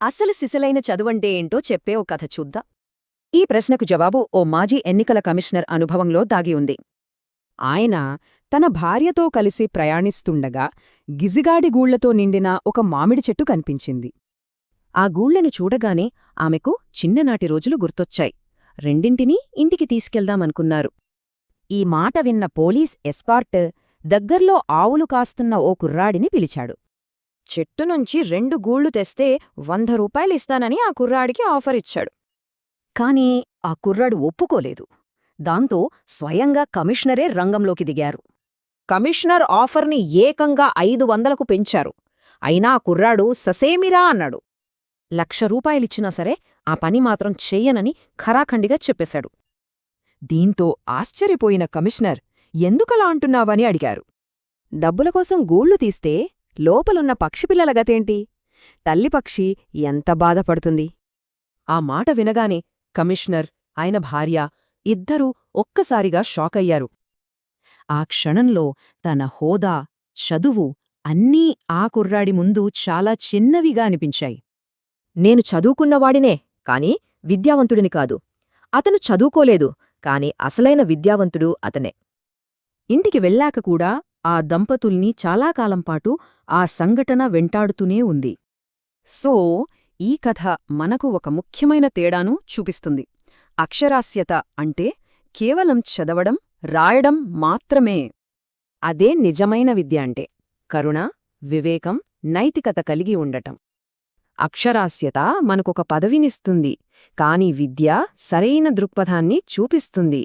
అసలు సిసలైన చదువంటే ఏంటో చెప్పే ఓ కథ చూద్దా. ఈ ప్రశ్నకు జవాబు ఓ మాజీ ఎన్నికల కమిషనర్ అనుభవంలో దాగి ఉంది. ఆయన తన భార్యతో కలిసి ప్రయాణిస్తుండగా గిజిగాడి గూళ్ళతో నిండిన ఒక మామిడి చెట్టు కనిపించింది. ఆ గూళ్ళను చూడగానే ఆమెకు చిన్ననాటి రోజులు గుర్తొచ్చాయి. రెండింటినీ ఇంటికి తీసుకెళ్దామనుకున్నారు. ఈ మాట విన్న పోలీస్ ఎస్కార్ట్ దగ్గర్లో ఆవులు కాస్తున్న ఓ కుర్రాడిని పిలిచాడు. చెట్టు నుంచి రెండు గూళ్ళు తెస్తే వంద రూపాయలిస్తానని ఆ కుర్రాడికి ఆఫర్ ఇచ్చాడు. కాని ఆ కుర్రాడు ఒప్పుకోలేదు. దాంతో స్వయంగా కమిషనరే రంగంలోకి దిగారు. కమిషనర్ ఆఫర్ని ఏకంగా ఐదు వందలకు పెంచారు. అయినా ఆ కుర్రాడు ససేమిరా అన్నాడు. లక్ష రూపాయలిచ్చినా సరే ఆ పని మాత్రం చెయ్యనని ఖరాఖండిగా చెప్పేశాడు. దీంతో ఆశ్చర్యపోయిన కమిషనర్ ఎందుకలా అంటున్నావని అడిగారు. డబ్బుల కోసం గూళ్ళు తీస్తే లోపలున్న పక్షిపిల్లల గతేంటి? తల్లిపక్షి ఎంత బాధపడుతుంది? ఆ మాట వినగానే కమిషనర్ ఆయన భార్య ఇద్దరూ ఒక్కసారిగా షాకయ్యారు. ఆ క్షణంలో తన హోదా చదువు అన్నీ ఆ కుర్రాడి ముందు చాలా చిన్నవిగా అనిపించాయి. నేను చదువుకున్నవాడినే కాని విద్యావంతుడిని కాదు. అతను చదువుకోలేదు కాని అసలైన విద్యావంతుడు అతనే. ఇంటికి వెళ్ళాక కూడా ఆ దంపతుల్ని చాలా కాలంపాటు ఆ సంఘటన వెంటాడుతూనే ఉంది. సో ఈ కథ మనకు ఒక ముఖ్యమైన తేడాను చూపిస్తుంది. అక్షరాస్యత అంటే కేవలం చదవడం రాయడం మాత్రమే. అదే నిజమైన విద్య అంటే కరుణ వివేకం నైతికత కలిగి ఉండటం. అక్షరాస్యత మనకొక పదవినిస్తుంది కాని విద్య సరైన దృక్పథాన్ని చూపిస్తుంది.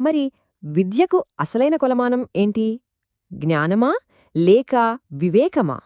మరి విద్యకు అసలైన కొలమానం ఏంటి? జ్ఞానమా లేక వివేకమా?